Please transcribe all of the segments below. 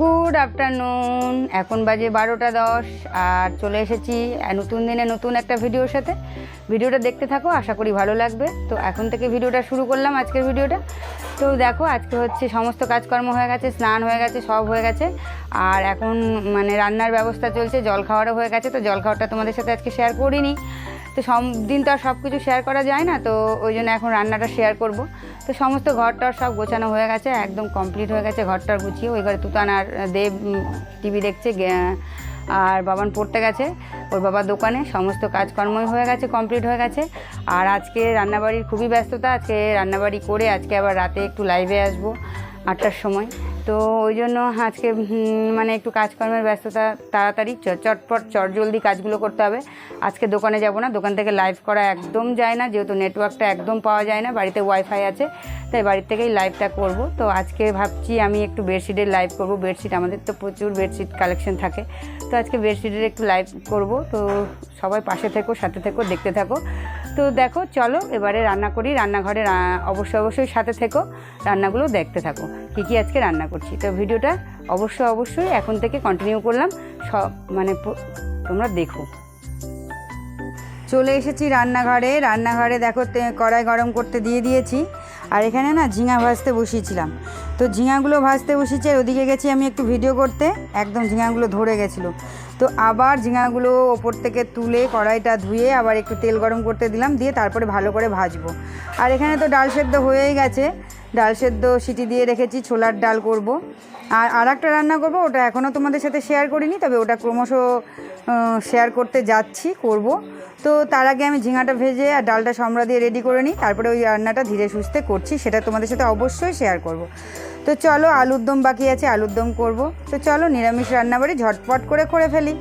Good afternoon এখন বাজে বারোটা দশ আর চলে এসেছি নতুন দিনে নতুন একটা ভিডিওর সাথে। ভিডিওটা দেখতে থাকো, আশা করি ভালো লাগবে। তো এখন থেকে ভিডিওটা শুরু করলাম আজকের ভিডিওটা। তো দেখো, আজকে হচ্ছে সমস্ত কাজকর্ম হয়ে গেছে, স্নান হয়ে গেছে, সব হয়ে গেছে। আর এখন মানে রান্নার ব্যবস্থা চলছে, জল খাওয়ারও হয়ে গেছে। তো জল খাওয়ারটা তোমাদের সাথে আজকে শেয়ার করিনি। তো সব দিন তো আর সব কিছু শেয়ার করা যায় না, তো ওই জন্য এখন রান্নাটা শেয়ার করব। তো সমস্ত ঘরটার সব গোছানো হয়ে গেছে, একদম কমপ্লিট হয়ে গেছে ঘরটার গুছিয়ে। ওই ঘরে তুতান আর দেব টিভি দেখছে আর বাবান পড়তে গেছে, ওর বাবার দোকানে, সমস্ত কাজকর্মই হয়ে গেছে কমপ্লিট হয়ে গেছে। আর আজকে রান্নাবাড়ির খুবই ব্যস্ততা, আজকে রান্নাবাড়ি করে আজকে আবার রাতে একটু লাইভে আসব, আটটার সময়। তো ওই জন্য আজকে মানে একটু কাজকর্মের ব্যস্ততা তাড়াতাড়ি চটপট চটজলদি কাজগুলো করতে হবে। আজকে দোকানে যাব না, দোকান থেকে লাইভ করা একদম যায় না, যেহেতু নেটওয়ার্কটা একদম পাওয়া যায় না, বাড়িতে ওয়াইফাই আছে, তাই বাড়ির থেকেই লাইভটা করব। তো আজকে ভাবছি আমি একটু বেডশিটের লাইভ করব বেডশিট আমাদের তো প্রচুর বেডশিট কালেকশন থাকে। তো আজকে বেডশিটের একটু লাইভ করব, তো সবাই পাশে থেকো, সাথে থেকো, দেখতে থাকো। তো দেখো, চলো এবারে রান্না করি। রান্নাঘরে অবশ্যই অবশ্যই সাথে থেকো, রান্নাগুলো দেখতে থাকো। কী কী আজকে রান্না করছি? তো ভিডিওটা অবশ্যই অবশ্যই এখন থেকে কন্টিনিউ করলাম। সব মানে তোমরা দেখো। চলে এসেছি রান্নাঘরে। রান্নাঘরে দেখো কড়াই গরম করতে দিয়ে দিয়েছি। আর এখানে না ঝিঙা ভাজতে বসিয়েছিলাম। তো ঝিঙাগুলো ভাজতে বসিয়েছি আর ওদিকে গেছি আমি একটু ভিডিও করতে। একদম ঝিঙাগুলো ধরে গেছিল। তো আবার ঝিঙাগুলো ওপর থেকে তুলে কড়াইটা ধুয়ে আবার একটু তেল গরম করতে দিলাম, দিয়ে তারপরে ভালো করে ভাজবো। আর এখানে তো ডাল সেদ্ধ হয়েই গেছে। ডাল সেদ্ধ সিটি দিয়ে রেখেছি, ছোলার ডাল করব। আর আর একটা রান্না করব, ওটা এখনও তোমাদের সাথে শেয়ার করিনি, তবে ওটা ক্রমশ শেয়ার করতে যাচ্ছি, করব। তো তার আগে আমি ঝিঙাটা ভেজে আর ডালটা সম্রা দিয়ে রেডি করে নিই, তারপরে ওই রান্নাটা ধীরে সুস্থে করছি, সেটা তোমাদের সাথে অবশ্যই শেয়ার করব। তো চলো আলুর দম বাকি আছে, আলুর দম করব। তো চলো নিরামিষ রান্নাবাড়ি ঝটপট করে করে ফেলি।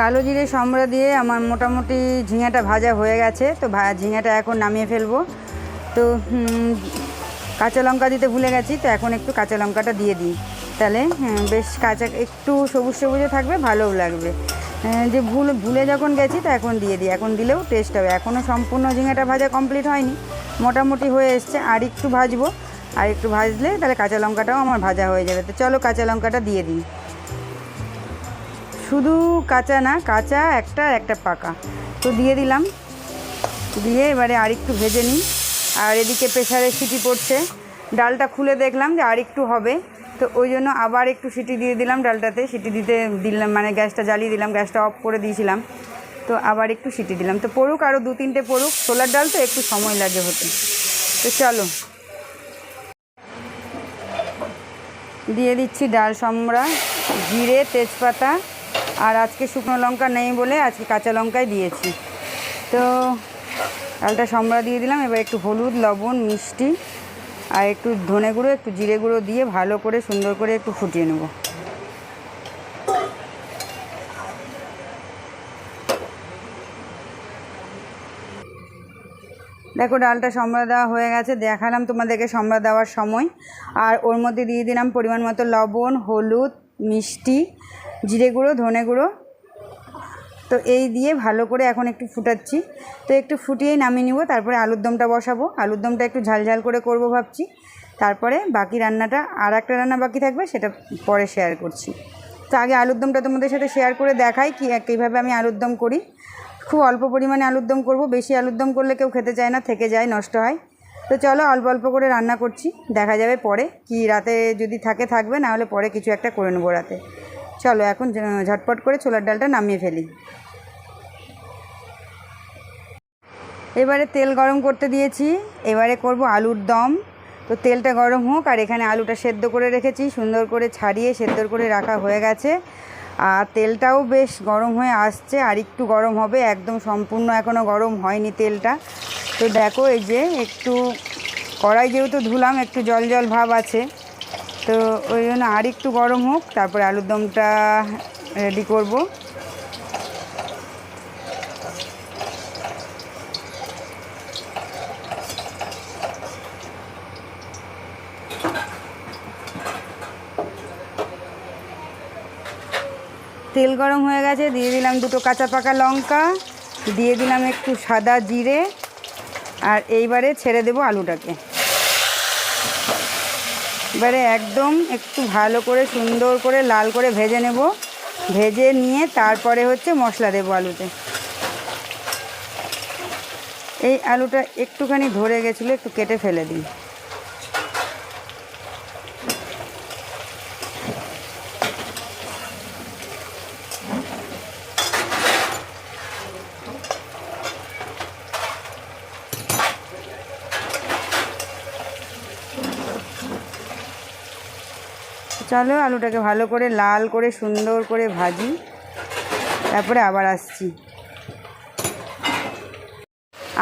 কালো জিরে সম্রা দিয়ে আমার মোটামুটি ঝিঙাটা ভাজা হয়ে গেছে। তো ঝিঙাটা এখন নামিয়ে ফেলব। তো কাঁচা লঙ্কা দিতে ভুলে গেছি, তো এখন একটু কাঁচা লঙ্কাটা দিয়ে দিই। তাহলে বেশ কাঁচা, একটু সবুজ সবুজে থাকবে, ভালোও লাগবে। যে ভুল, ভুলে যখন গেছি, তো এখন দিয়ে দিই। এখন দিলেও টেস্ট হবে। এখনও সম্পূর্ণ ঝিঙাটা ভাজা কমপ্লিট হয়নি। মোটামুটি হয়ে এসছে। আর একটু ভাজবো। আর একটু ভাজলে তাহলে কাঁচা লঙ্কাটাও আমার ভাজা হয়ে যাবে। তো চলো কাঁচা লঙ্কাটা দিয়ে দিই। শুধু কাঁচা না, কাঁচা একটা একটা পাকা। তো দিয়ে দিলাম। দিয়ে এবারে আরেকটু ভেজে নিই। আর এদিকে প্রেশারে সিটি পড়ছে। ডালটা খুলে দেখলাম যে আরেকটু হবে। তো ওই জন্য আবার একটু সিটি দিয়ে দিলাম ডালটাতে। সিটি দিতে দিলাম মানে গ্যাসটা জ্বালিয়ে দিলাম, গ্যাসটা অফ করে দিয়েছিলাম। তো আবার একটু সিটি দিলাম। তো পড়ুক আরও দু তিনটে পড়ুক। ছোলার ডাল তো একটু সময় লাগে হতে। তো চলো। দিয়ে দিচ্ছি ডাল সম্রা জিরে, তেজপাতা আর আজকে শুকনো লঙ্কা নেই বলে আজকে কাঁচা লঙ্কাই দিয়েছি। তো ডালটা সম্রা দিয়ে দিলাম, এবার একটু হলুদ, লবণ, মিষ্টি আর একটু ধনে গুঁড়ো, একটু জিরে গুঁড়ো দিয়ে ভালো করে সুন্দর করে একটু ফুটিয়ে নেব। দেখো ডালটা সম্রা দেওয়া হয়ে গেছে, দেখালাম তোমাদেরকে সম্রা দেওয়ার সময়। আর ওর মধ্যে দিয়ে দিলাম পরিমাণ মতো লবণ, হলুদ, মিষ্টি জিরে গুঁড়ো, ধনে গুঁড়ো। তো এই দিয়ে ভালো করে এখন একটু ফুটাচ্ছি। তো একটু ফুটিয়েই নামিয়ে নিব, তারপরে আলুর দমটা বসাবো। আলুর দমটা একটু ঝাল ঝাল করে করব ভাবছি। তারপরে বাকি রান্নাটা, আর একটা রান্না বাকি থাকবে, সেটা পরে শেয়ার করছি। তো আগে আলুর দমটা তোমাদের সাথে শেয়ার করে দেখাই কি, কীভাবে আমি আলুর দম করি। খুব অল্প পরিমাণে আলুর দম করব, বেশি আলুর দম করলে কেউ খেতে চায় না, থেকে যায়, নষ্ট হয়। তো চলো অল্প অল্প করে রান্না করছি, দেখা যাবে পরে। কি রাতে যদি থাকে, থাকবে, না হলে পরে কিছু একটা করে নেব রাতে। চলো এখন ঝটপট করে ছোলার ডালটা নামিয়ে ফেলি। এবারে তেল গরম করতে দিয়েছি, এবারে করব আলুর দম। তো তেলটা গরম হোক, আর এখানে আলুটা সেদ্ধ করে রেখেছি, সুন্দর করে ছাড়িয়ে সেদ্ধ করে রাখা হয়ে গেছে। আর তেলটাও বেশ গরম হয়ে আসছে, আর একটু গরম হবে, একদম সম্পূর্ণ এখনও গরম হয়নি তেলটা। তো দেখো এই যে, একটু কড়াই যেহেতু ধুলাম, একটু জল জল ভাব আছে। তো ওই জন্য আর একটু গরম হোক, তারপরে আলুর দমটা রেডি করব। তেল গরম হয়ে গেছে, দিয়ে দিলাম দুটো কাঁচা পাকা লঙ্কা, দিয়ে দিলাম একটু সাদা জিরে, আর এইবারে ছেড়ে দেবো আলুটাকে। এবারে একদম একটু ভালো করে সুন্দর করে লাল করে ভেজে নেব। ভেজে নিয়ে তারপরে হচ্ছে মশলা দেবো আলুতে। এই আলুটা একটুখানি ধরে গেছিল, একটু কেটে ফেলে দিই। চলো আলুটাকে ভালো করে লাল করে সুন্দর করে ভাজি। তারপরে আবার আসছি।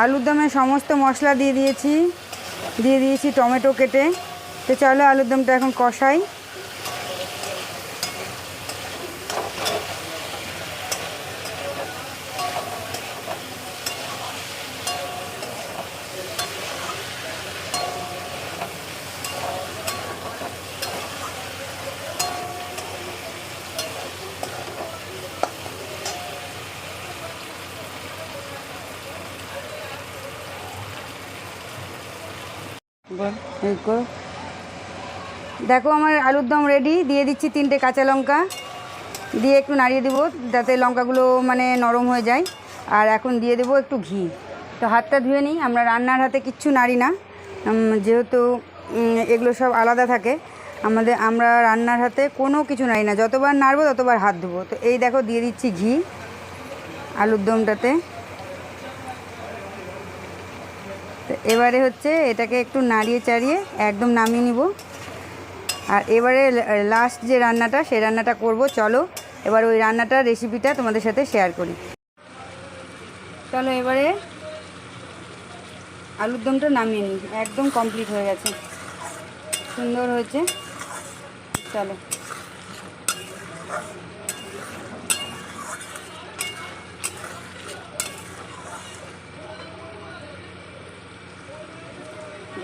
আলুর দমে সমস্ত মশলা দিয়ে দিয়েছি। দিয়ে দিয়েছি টমেটো কেটে। তো চলো আলুর দমটা এখন কষাই। দেখো আমার আলুর দম রেডি দিয়ে দিচ্ছি তিনটে কাঁচা লঙ্কা। দিয়ে একটু নাড়িয়ে দেবো, যাতে লঙ্কাগুলো মানে নরম হয়ে যায়। আর এখন দিয়ে দেবো একটু ঘি। তো হাতটা ধুয়ে নিই, আমরা রান্নার হাতে কিচ্ছু নাড়ি না। যেহেতু এগুলো সব আলাদা থাকে, আমাদের, আমরা রান্নার হাতে কোনো কিছু নাড়ি না। যতবার নাড়বো ততবার হাত ধোবো। তো এই দেখো, দিয়ে দিচ্ছি ঘি আলুর দমটাতে তো এবারে হচ্ছে এটাকে একটু নাড়িয়ে চাড়িয়ে একদম নামিয়ে নিব। আর এবারে লাস্ট যে রান্নাটা, সেই রান্নাটা করব, চলো। এবার ওই রান্নাটার রেসিপিটা তোমাদের সাথে শেয়ার করি। চলো এবারে আলুর দমটা নামিয়ে নিই। একদম কমপ্লিট হয়ে গেছে। সুন্দর হয়েছে। চলো।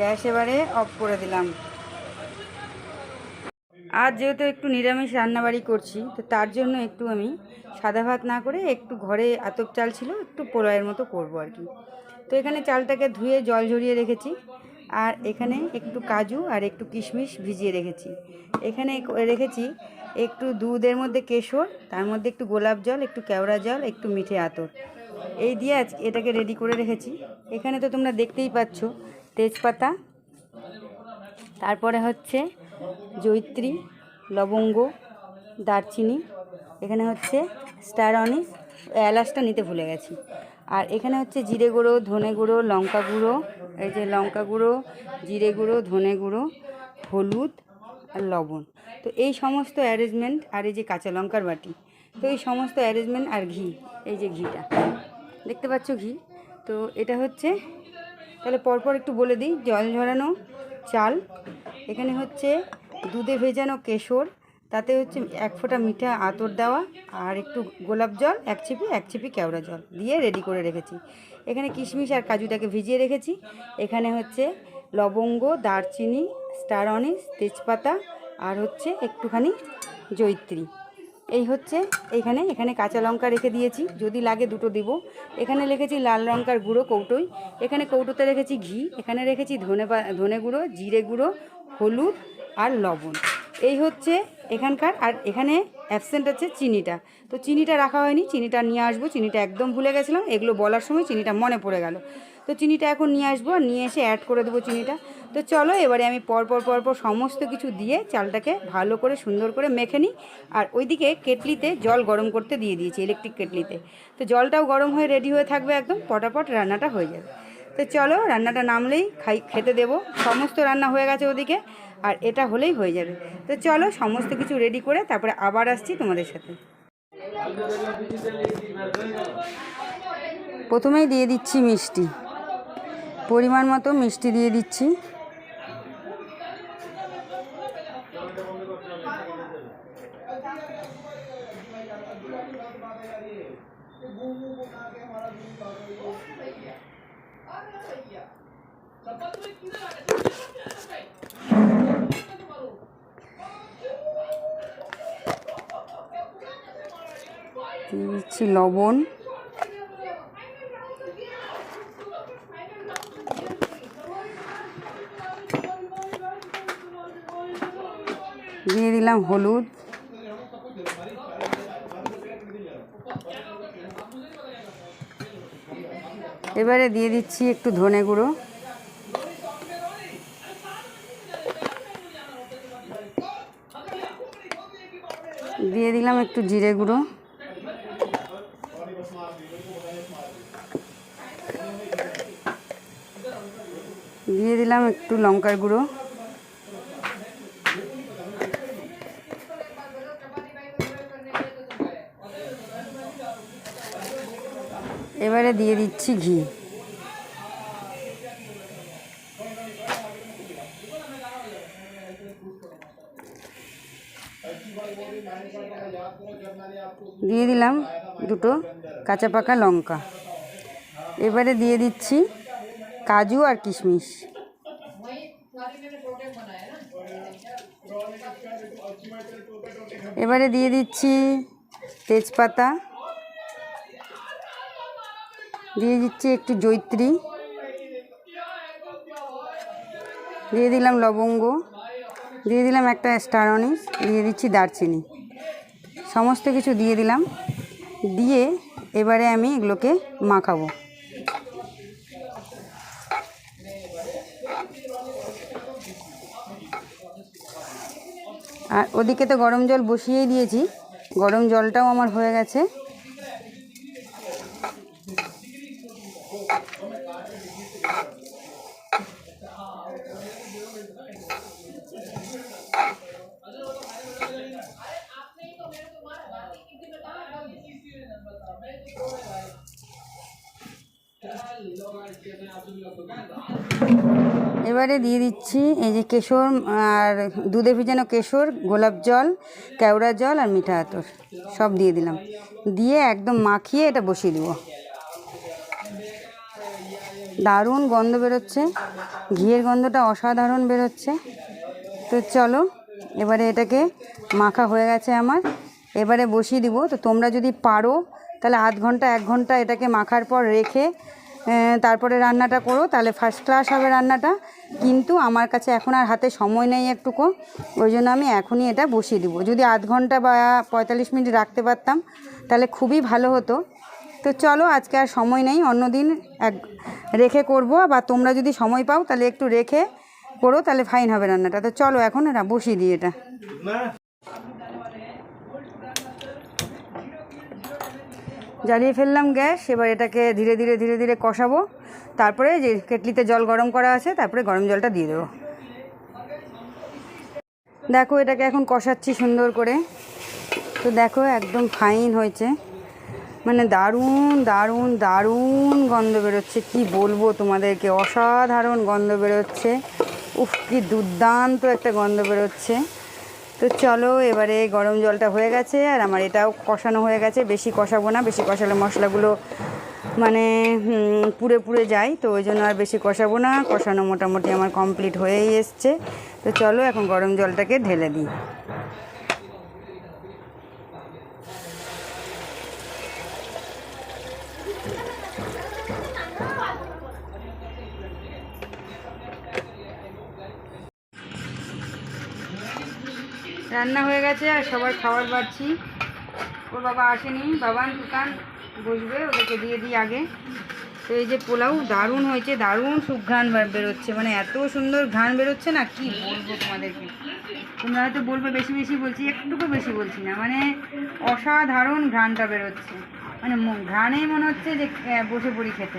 গ্যাস এবারে অফ করে দিলাম। আজ যেহেতু একটু নিরামিষ রান্নাবাড়ি করছি, তো তার জন্য একটু আমি সাদা ভাত না করে একটু ঘরে আতপ চাল ছিল, একটু পোলাওয়ের মতো করব আর কি। তো এখানে চালটাকে ধুয়ে জল ঝরিয়ে রেখেছি, আর এখানে একটু কাজু আর একটু কিশমিশ ভিজিয়ে রেখেছি। এখানে রেখেছি একটু দুধের মধ্যে কেশর, তার মধ্যে একটু গোলাপ জল, একটু কেওড়া জল, একটু মিঠে আতর। এই দিয়ে আজ, এটাকে রেডি করে রেখেছি। এখানে তো তোমরা দেখতেই পাচ্ছ তেজপাতা, তারপরে হচ্ছে জৈত্রী লবঙ্গ, দারচিনি, এখানে হচ্ছে স্টার অনিস এলাচটা নিতে ভুলে গেছি। আর এখানে হচ্ছে জিরে গুঁড়ো, ধনে গুঁড়ো, লঙ্কা গুঁড়ো, এই যে লঙ্কা গুঁড়ো, জিরে গুঁড়ো, ধনে গুঁড়ো, হলুদ আর লবণ। তো এই সমস্ত অ্যারেঞ্জমেন্ট আর এই যে কাঁচা লঙ্কার বাটি, তো এই সমস্ত অ্যারেঞ্জমেন্ট আর ঘি, এই যে ঘিটা। দেখতে পাচ্ছ ঘি? তো এটা হচ্ছে তাহলে পরপর একটু বলে দিই, জল ঝরানো চাল, এখানে হচ্ছে দুধে ভেজানো কেশর, তাতে হচ্ছে এক ফোঁটা মিঠা আতর দেওয়া আর একটু গোলাপ জল, এক চিপি এক চিপি কেওড়া জল দিয়ে রেডি করে রেখেছি। এখানে কিশমিশ আর কাজুটাকে ভিজিয়ে রেখেছি। এখানে হচ্ছে লবঙ্গ, দারচিনি স্টার অনিস তেজপাতা আর হচ্ছে একটুখানি জৈত্রী এই হচ্ছে এইখানে এখানে কাঁচা লঙ্কা রেখে দিয়েছি, যদি লাগে দুটো দেব। এখানে রেখেছি লাল লঙ্কার গুঁড়ো, কৌটোই। এখানে কৌটোতে রেখেছি ঘি, এখানে রেখেছি ধনে ধনে গুঁড়ো, জিরে গুঁড়ো, হলুদ আর লবণ। এই হচ্ছে এখানকার, আর এখানে অ্যাবসেন্ট আছে চিনিটা। তো চিনিটা রাখা হয়নি, চিনিটা নিয়ে আসব, চিনিটা একদম ভুলে গেছিলাম, এগুলো বলার সময় চিনিটা মনে পড়ে গেল। তো চিনিটা এখন নিয়ে আসব, আর নিয়ে এসে অ্যাড করে দেবো চিনিটা। তো চলো, এবারে আমি পরপর পরপর সমস্ত কিছু দিয়ে চালটাকে ভালো করে সুন্দর করে মেখে নিই। আর ওইদিকে কেটলিতে জল গরম করতে দিয়ে দিয়েছি ইলেকট্রিক কেটলিতে। তো জলটাও গরম হয়ে রেডি হয়ে থাকবে একদম, পটাপট রান্নাটা হয়ে যাবে। তো চলো, রান্নাটা নামলেই খাই, খেতে দেবো। সমস্ত রান্না হয়ে গেছে ওদিকে, আর এটা হলেই হয়ে যাবে। তো চলো, সমস্ত কিছু রেডি করে তারপরে আবার আসছি তোমাদের সাথে। প্রথমেই দিয়ে দিচ্ছি মিষ্টি। পরিমাণ মতো মিষ্টি দিয়ে দিচ্ছি। দিচ্ছি লবণ দিয়ে দিলাম হলুদ। এবারে দিয়ে দিচ্ছি একটু ধনে গুঁড়ো। দিয়ে দিলাম একটু জিরে গুঁড়ো। দিয়ে দিলাম একটু লঙ্কার গুঁড়ো এবারে দিয়ে দিচ্ছি ঘি। দিয়ে দিলাম দুটো কাঁচা পাকা লঙ্কা। এবারে দিয়ে দিচ্ছি কাজু আর কিশমিশ। এবারে দিয়ে দিচ্ছি তেজপাতা। দিয়ে দিচ্ছি একটু জৈত্রী। দিয়ে দিলাম লবঙ্গ। দিয়ে দিলাম একটা স্টার দিয়ে দিচ্ছি দারচিনি। সমস্ত কিছু দিয়ে দিলাম। দিয়ে এবারে আমি এগুলোকে মাখাবো। আর ওদিকে তো গরম জল বসিয়েই দিয়েছি। গরম জলটাও আমার হয়ে গেছে। এবারে দিয়ে দিচ্ছি এই যে কেশর আর দুধে ভিজানো কেশর, গোলাপ জল, কেওড়া জল আর মিঠা আতর। সব দিয়ে দিলাম। দিয়ে একদম মাখিয়ে এটা বসিয়ে দেবো। দারুণ গন্ধ বেরোচ্ছে। ঘিয়ের গন্ধটা অসাধারণ বেরোচ্ছে। তো চলো, এবারে এটাকে মাখা হয়ে গেছে আমার। এবারে বসিয়ে দিব। তো তোমরা যদি পারো, তাহলে আধ ঘণ্টা, এক ঘণ্টা এটাকে মাখার পর রেখে তারপরে রান্নাটা করো, তাহলে ফার্স্ট ক্লাস হবে রান্নাটা। কিন্তু আমার কাছে এখন আর হাতে সময় নেই একটুকু, ওই জন্য আমি এখনই এটা বসিয়ে দিব। যদি আধ ঘণ্টা বা পঁয়তাল্লিশ মিনিট রাখতে পারতাম, তাহলে খুবই ভালো হতো। তো চলো, আজকে আর সময় নেই অন্যদিন এক, রেখে করব। বা তোমরা যদি সময় পাও, তাহলে একটু রেখে করো, তাহলে ফাইন হবে রান্নাটা। তো চলো, এখন এটা বসিয়ে দিই এটা। জ্বালিয়ে ফেললাম গ্যাস, এবার এটাকে ধীরে ধীরে ধীরে ধীরে কষাবো। তারপরে যে কেটলিতে জল গরম করা আছে, তারপরে গরম জলটা দিয়ে দেবো। দেখো এটাকে এখন কষাচ্ছি সুন্দর করে। তো দেখো একদম ফাইন হয়েছে। মানে দারুণ দারুণ দারুণ গন্ধ বেরোচ্ছে। কি বলব তোমাদেরকে? অসাধারণ গন্ধ বেরোচ্ছে। উফ, কি দুর্দান্ত একটা গন্ধ বেরোচ্ছে। তো চলো, এবারে গরম জলটা হয়ে গেছে, আর আমার এটাও কষানো হয়ে গেছে। বেশি কষাবো না, বেশি কষালে মশলাগুলো মানে পুড়ে পুড়ে যায়, তো ওই জন্য আর বেশি কষাবো না। কষানো মোটামুটি আমার কমপ্লিট হয়েই এসছে। তো চলো, এখন গরম জলটাকে ঢেলে দিই। রান্না হয়ে গেছে আর সবার খাবার বাড়ছি। ওর বাবা আসেনি, বাবান দোকান বসবে, ওদেরকে দিয়ে দিই আগে। তো এই যে পোলাও, দারুণ হয়েছে, দারুণ সুঘ্রাণ বার- বেরোচ্ছে। মানে এত সুন্দর ঘ্রাণ বেরোচ্ছে না, কি বলব তোমাদেরকে? তোমরা হয়তো বলবে বেশি বেশি বলছি, একটুকু বেশি বলছি না। মানে অসাধারণ ঘ্রাণটা বেরোচ্ছে। মানে ঘ্রাণেই মনে হচ্ছে যে বসে পড়ি খেতে।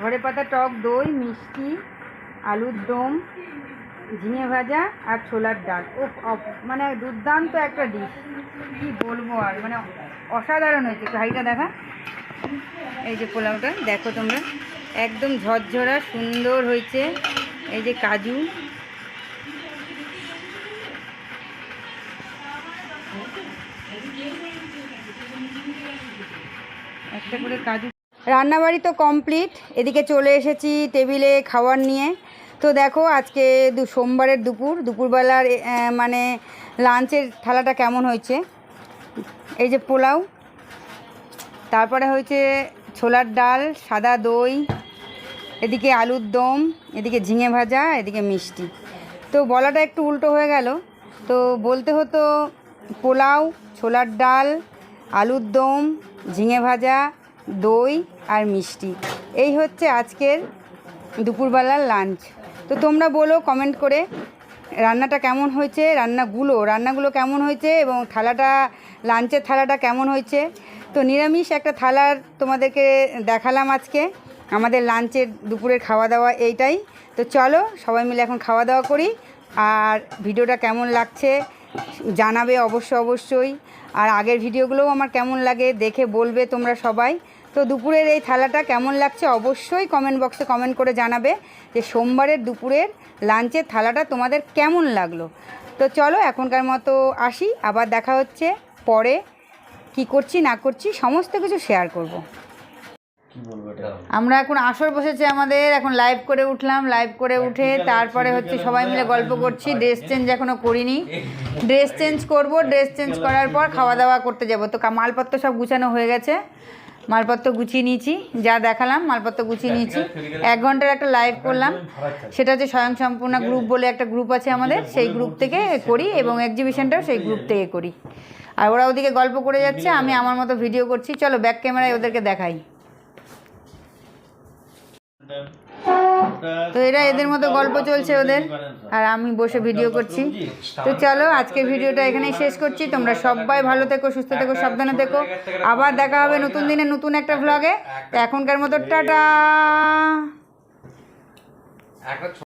ঘরে পাতা টক দই, মিষ্টি, আলুর দম, ঝিঙে ভাজা আর ছোলার ডাল। ও মানে দুর্দান্ত একটা ডিশ কি বলব আর মানে অসাধারণ হয়েছে। হাইটা দেখা। এই যে পোলাওটা, দেখো তোমরা। একদম ঝরঝরা, সুন্দর হয়েছে। এই যে কাজু। রান্নাবাড়ি তো কমপ্লিট। এদিকে চলে এসেছি টেবিলে খাবার নিয়ে। তো দেখো, আজকে দু সোমবারের দুপুর। দুপুরবেলার মানে লাঞ্চের থালাটা কেমন হয়েছে? এই যে পোলাও। তারপরে হয়েছে ছোলার ডাল, সাদা দই, এদিকে আলুর দম, এদিকে ঝিঙে ভাজা, এদিকে মিষ্টি। তো বলাটা একটু উল্টো হয়ে গেল। তো বলতে হতো পোলাও ছোলার ডাল, আলুর দম, ঝিঙে ভাজা, দই আর মিষ্টি। এই হচ্ছে আজকের দুপুরবেলার লাঞ্চ। তো তোমরা বলো কমেন্ট করে রান্নাটা কেমন হয়েছে, রান্নাগুলো রান্নাগুলো কেমন হয়েছে এবং থালাটা, লাঞ্চের থালাটা কেমন হয়েছে? তো নিরামিষ একটা থালার তোমাদেরকে দেখালাম আজকে। আমাদের লাঞ্চের দুপুরের খাওয়া দাওয়া এইটাই। তো চলো সবাই মিলে এখন খাওয়া দাওয়া করি। আর ভিডিওটা কেমন লাগছে জানাবে অবশ্য অবশ্যই। আর আগের ভিডিওগুলোও আমার কেমন লাগে দেখে বলবে তোমরা সবাই। তো দুপুরের এই থালাটা কেমন লাগছে অবশ্যই কমেন্ট বক্সে কমেন্ট করে জানাবে যে সোমবারের দুপুরের লাঞ্চের থালাটা তোমাদের কেমন লাগল। তো চলো এখনকার মতো আসি, আবার দেখা হচ্ছে পরে। কি করছি না করছি সমস্ত কিছু শেয়ার করব। কি বলব এটা? আমরা এখন আসর বসেছে আমাদের এখন লাইভ করে উঠলাম লাইভ করে উঠে তারপরে হচ্ছে সবাই মিলে গল্প করছি ড্রেস চেঞ্জ এখনও করিনি। ড্রেস চেঞ্জ করব ড্রেস চেঞ্জ করার পর খাওয়া দাওয়া করতে যাব। তো মালপত্র সব গুছানো হয়ে গেছে। মালপত্র গুছিয়ে নিয়েছি যা দেখালাম মালপত্র গুছিয়ে নিয়েছি। এক ঘণ্টার একটা লাইভ করলাম। সেটা হচ্ছে স্বয়ং সম্পূর্ণ গ্রুপ বলে একটা গ্রুপ আছে আমাদের সেই গ্রুপ থেকে করি এবং এক্সিবিশনটাও সেই গ্রুপ থেকে করি। আর ওরা ওদিকে গল্প করে যাচ্ছে আমি আমার মতো ভিডিও করছি। চলো ব্যাক ক্যামেরায় ওদেরকে দেখাই। তো এরা এদের মতো গল্প চলছে ওদের। আর আমি বসে ভিডিও করছি। তো চলো, আজকে ভিডিওটা এখানেই শেষ করছি। তোমরা সবাই ভালো থেকো, সুস্থ থেকো, সাবধানে থেকো। আবার দেখা হবে নতুন দিনে নতুন একটা ভ্লগে তো এখনকার মতো টাটা।